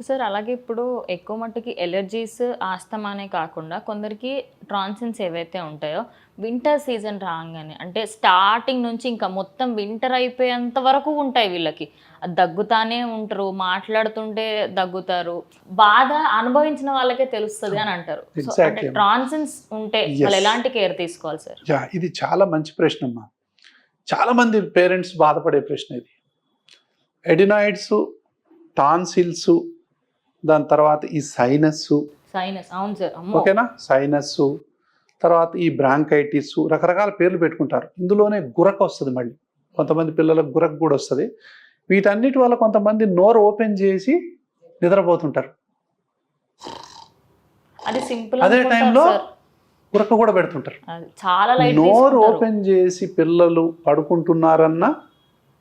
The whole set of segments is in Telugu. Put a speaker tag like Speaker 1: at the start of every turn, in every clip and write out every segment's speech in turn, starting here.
Speaker 1: సార్ అలాగే ఇప్పుడు ఎక్కువ మట్టుకి ఎలర్జీస్ ఆస్తమానే కాకుండా కొందరికి ట్రాన్సిన్స్ ఏవైతే ఉంటాయో వింటర్ సీజన్ రాగానే అంటే స్టార్టింగ్ నుంచి ఇంకా మొత్తం వింటర్ అయిపోయేంత వరకు ఉంటాయి వీళ్ళకి. అది దగ్గుతానే ఉంటారు మాట్లాడుతుంటే దగ్గుతారు. బాధ అనుభవించిన వాళ్ళకే తెలుస్తుంది అని అంటారు. ట్రాన్సిన్స్ ఉంటే. వాళ్ళు ఎలాంటి కేర్ తీసుకోవాలి సార్?
Speaker 2: ఇది చాలా మంచి ప్రశ్న అమ్మా. చాలా మంది పేరెంట్స్ బాధపడే ప్రశ్న ఇది. ఎడినాయిడ్స్ టాన్సిల్స్ దాని తర్వాత ఈ సైనస్
Speaker 1: సైనస్ అవును సార్.
Speaker 2: ఓకేనా? సైనస్ తర్వాత ఈ బ్రాంకైటిస్ రకరకాల పేర్లు పెట్టుకుంటారు. ఇందులోనే గురక వస్తుంది మళ్ళీ. కొంతమంది పిల్లలకు గురక కూడా వస్తుంది. వీటన్నిటి వల్ల కొంతమంది నోరు ఓపెన్ చేసి నిద్రపోతుంటారు.
Speaker 1: అది సింపుల్
Speaker 2: అదే
Speaker 1: అనుకుంటారు
Speaker 2: టైంలో. గురక కూడా పెడుతుంటారు.
Speaker 1: చాలా
Speaker 2: నోరు ఓపెన్ చేసి పిల్లలు పడుకుంటున్నారన్నా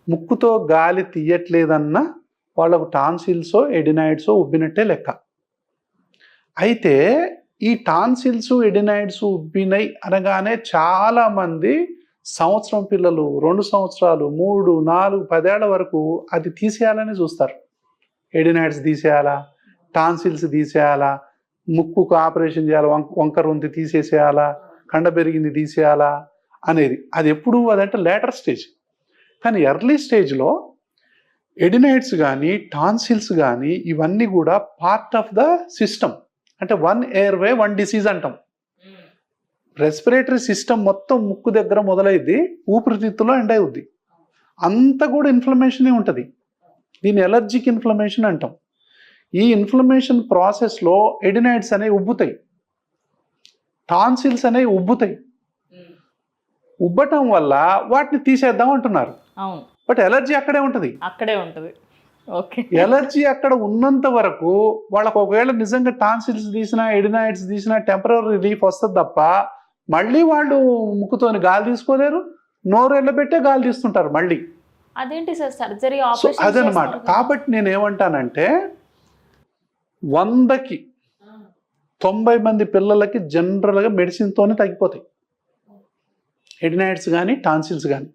Speaker 2: ముక్కుతో గాలి తీయట్లేదన్నా వాళ్ళకు టాన్సిల్సో ఎడినాయిడ్సో ఉబ్బినట్టే లెక్క. అయితే ఈ టాన్సిల్స్ ఎడినాయిడ్స్ ఉబ్బినాయి అనగానే చాలా మంది సంవత్సరం పిల్లలు రెండు సంవత్సరాలు మూడు నాలుగు పదేళ్ళ వరకు అది తీసేయాలని చూస్తారు. ఎడినాయిడ్స్ తీసేయాలా? టాన్సిల్స్ తీసేయాలా? ముక్కుకు ఆపరేషన్ చేయాలా? వంక వంకర ఉంది తీసేసేయాలా? కండ పెరిగింది తీసేయాలా? అనేది. అది ఎప్పుడు అదంటే లేటర్ స్టేజ్ కానీ ఎర్లీ స్టేజ్లో ఎడినైట్స్ కానీ టాన్సిల్స్ కానీ ఇవన్నీ కూడా పార్ట్ ఆఫ్ ద సిస్టమ్ అంటే one airway one disease అంటాం రెస్పిరేటరీ సిస్టమ్ మొత్తం ముక్కు దగ్గర మొదలైద్ది ఊపిరితిత్తులో ఎండ్ అవుద్ది అంతా కూడా ఇన్ఫ్లమేషనే ఉంటుంది. దీన్ని ఎలర్జిక్ ఇన్ఫ్లమేషన్ అంటాం. ఈ ఇన్ఫ్లమేషన్ ప్రాసెస్లో ఎడినైడ్స్ అనేవి ఉబ్బుతాయి. టాన్సిల్స్ అనేవి ఉబ్బుతాయి. ఉబ్బటం వల్ల వాటిని తీసేద్దాం అంటున్నారు.
Speaker 1: అవును.
Speaker 2: బట్ ఎలర్జీ అక్కడే ఉంటుంది.
Speaker 1: అక్కడే ఉంటుంది. ఓకే.
Speaker 2: ఎలర్జీ అక్కడ ఉన్నంత వరకు వాళ్ళకు ఒకవేళ నిజంగా టాన్సిల్స్ తీసినా ఎడినాయిడ్స్ తీసినా టెంపరీ రిలీఫ్ వస్తుంది తప్ప మళ్ళీ వాళ్ళు ముక్కుతోని గాలి తీసుకోలేరు నోరు ఎల్లబెట్టే గాలి తీస్తుంటారు మళ్ళీ.
Speaker 1: అదేంటి సార్ సర్జరీ
Speaker 2: అదనమాట కాబట్టి నేను ఏమంటానంటే వందకి తొంభై మంది పిల్లలకి జనరల్గా మెడిసిన్తోనే తగ్గిపోతాయి. ఎడినాయిడ్స్ కానీ టాన్సిల్స్ కానీ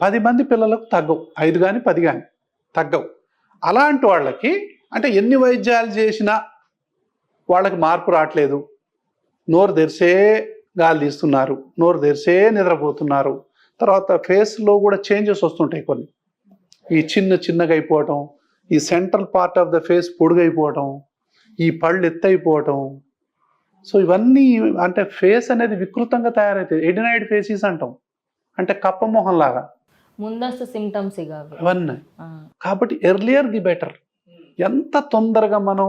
Speaker 2: పది మంది పిల్లలకు తగ్గవు. ఐదు కానీ పది కానీ తగ్గవు. అలాంటి వాళ్ళకి అంటే ఎన్ని వైద్యాలు చేసినా వాళ్ళకి మార్పు రావట్లేదు నోరు తెరిసే గాలి తీస్తున్నారు. నోరు తెరిసే నిద్రపోతున్నారు. తర్వాత ఫేస్లో కూడా చేంజెస్ వస్తుంటాయి కొన్ని. ఈ చిన్న చిన్నగా అయిపోవటం ఈ central part of the face పొడుగైపోవటం ఈ పళ్ళు ఎత్తైపోవటం సో ఇవన్నీ అంటే ఫేస్ అనేది వికృతంగా తయారవుతాయి ఎడినైడ్ ఫేసెస్ అంటాం. అంటే కప్ప మొహం లాగా
Speaker 1: ముందస్తు సిమ్టమ్స్ ఇక అవి
Speaker 2: ఇవన్నీ
Speaker 1: ఆ,
Speaker 2: కాబట్టి ఎర్లియర్ ది బెటర్ ఎంత తొందరగా మనం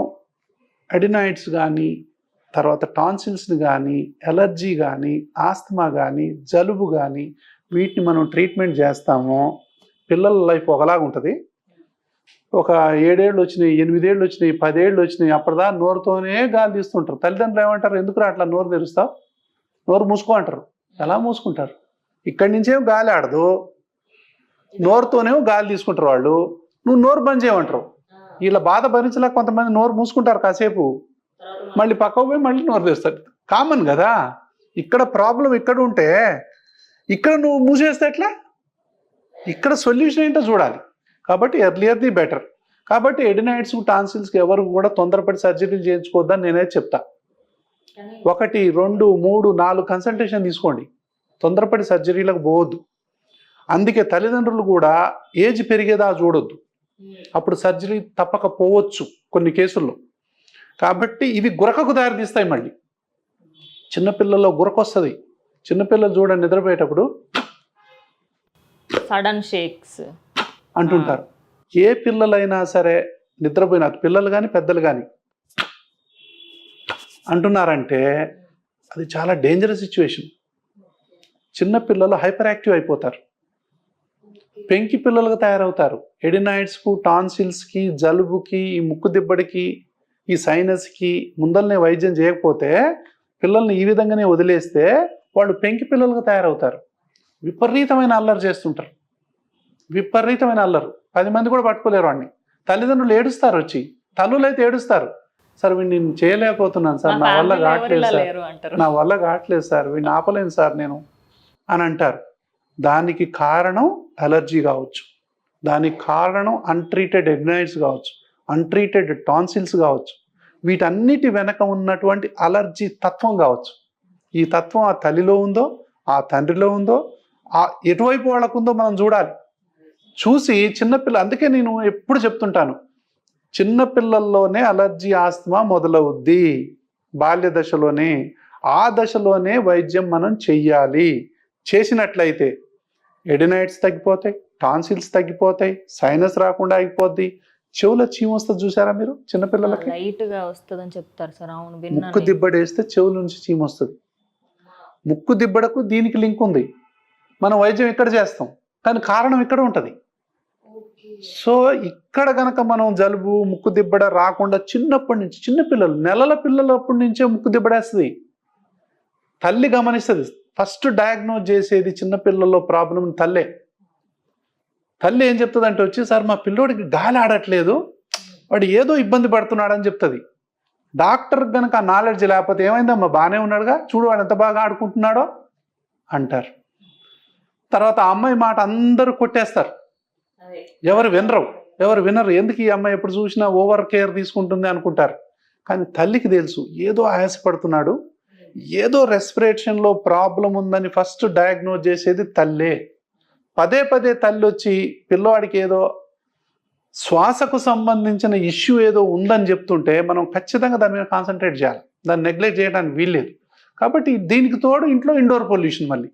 Speaker 2: అడినాయిడ్స్ కానీ తర్వాత టాన్సిల్స్ని కానీ ఎలర్జీ కానీ ఆస్తమా కానీ జలుబు కానీ వీటిని మనం ట్రీట్మెంట్ చేస్తామో పిల్లల లైఫ్ ఒకలాగా ఉంటుంది. ఒక ఏడేళ్ళు వచ్చినాయి ఎనిమిదేళ్ళు వచ్చినాయి పదేళ్ళు వచ్చినాయి అప్పటిదా నోరుతోనే గాలి తీస్తుంటారు. తల్లిదండ్రులు ఏమంటారు? ఎందుకు అట్లా నోరు తెరుస్తావు? నోరు మూసుకో అంటారు. ఎలా మూసుకుంటారు? ఇక్కడి నుంచేం గాలి ఆడదు. నోరుతోనేమో గాలి తీసుకుంటారు వాళ్ళు. నువ్వు నోరు బంద్ చేయమంటారు. వీళ్ళ బాధ భరించలేక కొంతమంది నోరు మూసుకుంటారు కాసేపు. మళ్ళీ పక్కకు పోయి మళ్ళీ నోరు తెస్తారు. కామన్ కదా? ఇక్కడ ప్రాబ్లం ఇక్కడ ఉంటే ఇక్కడ నువ్వు మూసేస్తే ఎట్లా? ఇక్కడ సొల్యూషన్ ఏంటో చూడాలి. కాబట్టి ఎర్లియర్ ది బెటర్ కాబట్టి ఎడినైడ్స్ టాన్సిల్స్కి ఎవరు కూడా తొందరపడి సర్జరీలు చేయించుకోవద్దని నేనైతే చెప్తా. ఒకటి రెండు మూడు నాలుగు కన్సల్టేషన్ తీసుకోండి. తొందరపడి సర్జరీలకు పోవద్దు. అందుకే తల్లిదండ్రులు కూడా ఏజ్ పెరిగేదా చూడొద్దు. అప్పుడు సర్జరీ తప్పక పోవచ్చు కొన్ని కేసుల్లో. కాబట్టి ఇవి గురకకు దారితీస్తాయి మళ్ళీ. చిన్నపిల్లల్లో గురక వస్తుంది. చిన్నపిల్లలు చూడండి నిద్రపోయేటప్పుడు.
Speaker 1: సడన్ షేక్స్
Speaker 2: అంటుంటారు. ఏ పిల్లలైనా సరే నిద్రపోయిన పిల్లలు కానీ పెద్దలు కానీ అంటున్నారంటే అది చాలా డేంజరస్ సిచ్యువేషన్ చిన్న పిల్లలు హైపర్ యాక్టివ్ అయిపోతారు. పెంకి పిల్లలుగా తయారవుతారు. ఎడినాయిడ్స్కు టాన్సిల్స్కి జలుబుకి ఈ ముక్కు దిబ్బడికి ఈ సైనస్కి ముందల్నే వైద్యం చేయకపోతే పిల్లల్ని ఈ విధంగానే వదిలేస్తే వాళ్ళు పెంకి పిల్లలుగా తయారవుతారు. విపరీతమైన అల్లరి చేస్తుంటారు. విపరీతమైన అల్లరు. పది మంది కూడా పట్టుకోలేరు వాడిని. తల్లిదండ్రులు ఏడుస్తారు వచ్చి. తల్లులు అయితే ఏడుస్తారు. సార్ వీడిని నేను చేయలేకపోతున్నాను సార్. నా వల్ల కావట్లేదు సార్. నా వల్ల కావట్లేదు సార్. వీడిని ఆపలేను సార్ నేను అని అంటారు. దానికి కారణం అలర్జీ కావచ్చు. దానికి కారణం అన్ట్రీటెడ్ ఎగ్నైట్స్ కావచ్చు అన్ట్రీటెడ్ టాన్సిల్స్ కావచ్చు. వీటన్నిటి వెనక ఉన్నటువంటి అలర్జీ తత్వం కావచ్చు. ఈ తత్వం ఆ తల్లిలో ఉందో ఆ తండ్రిలో ఉందో ఆ ఎటువైపు వాళ్ళకు ఉందో మనం చూడాలి. చూసి చిన్నపిల్ల అందుకే నేను ఎప్పుడు చెప్తుంటాను. చిన్నపిల్లల్లోనే అలర్జీ ఆస్తమా మొదలవుద్ది. బాల్య దశలోనే ఆ దశలోనే వైద్యం మనం చెయ్యాలి. చేసినట్లయితే ఎడినైట్స్ తగ్గిపోతాయి టాన్సిల్స్ తగ్గిపోతాయి సైనస్ రాకుండా అయిపోద్ది. చెవుల చీమ వస్తుంది చూసారా మీరు చిన్నపిల్లలకి?
Speaker 1: లైట్గా వస్తుందని చెప్తారు సార్ అవును
Speaker 2: ముక్కు
Speaker 1: విన్నాను
Speaker 2: దిబ్బడేస్తే చెవుల నుంచి చీమ వస్తుంది. ముక్కు దిబ్బడకు దీనికి లింక్ ఉంది. మనం వైద్యం ఇక్కడ చేస్తాం కానీ కారణం ఇక్కడ ఉంటుంది. సో ఇక్కడ గనక మనం జలుబు ముక్కు దిబ్బడ రాకుండా చిన్నప్పటి నుంచి చిన్న పిల్లలు నెలల పిల్లలప్పటి నుంచే ముక్కు దిబ్బడేస్తుంది. తల్లి గమనిస్తుంది ఫస్ట్ డయాగ్నోజ్ చేసేది చిన్న పిల్లల్లో ప్రాబ్లం తల్లే. తల్లి ఏం చెప్తుంది అంటే వచ్చి సార్ మా పిల్లోడికి గాలి ఆడట్లేదు. వాడు ఏదో ఇబ్బంది పడుతున్నాడని చెప్తుంది. డాక్టర్ గనక ఆ నాలెడ్జ్ లేకపోతే ఏమైందమ్మా? బాగానే ఉన్నాడుగా? చూడు వాడు ఎంత బాగా ఆడుకుంటున్నాడో అంటారు. తర్వాత ఆ అమ్మాయి మాట అందరూ కొట్టేస్తారు. ఎవరు వినరు. ఎవరు వినరు. ఎందుకు ఈ అమ్మాయి ఎప్పుడు చూసినా ఓవర్ కేర్ తీసుకుంటుంది అనుకుంటారు. కానీ తల్లికి తెలుసు ఏదో ఆయాసపడుతున్నాడు. ఏదో రెస్పిరేషన్లో ప్రాబ్లం ఉందని ఫస్ట్ డయాగ్నోజ్ చేసేది తల్లే. పదే పదే తల్లి వచ్చి పిల్లవాడికి ఏదో శ్వాసకు సంబంధించిన ఇష్యూ ఏదో ఉందని చెప్తుంటే మనం ఖచ్చితంగా దాని మీద కాన్సన్ట్రేట్ చేయాలి. దాన్ని నెగ్లెక్ట్ చేయడానికి వీల్లేదు. కాబట్టి దీనికి తోడు ఇంట్లో ఇండోర్ పొల్యూషన్ మళ్ళీ.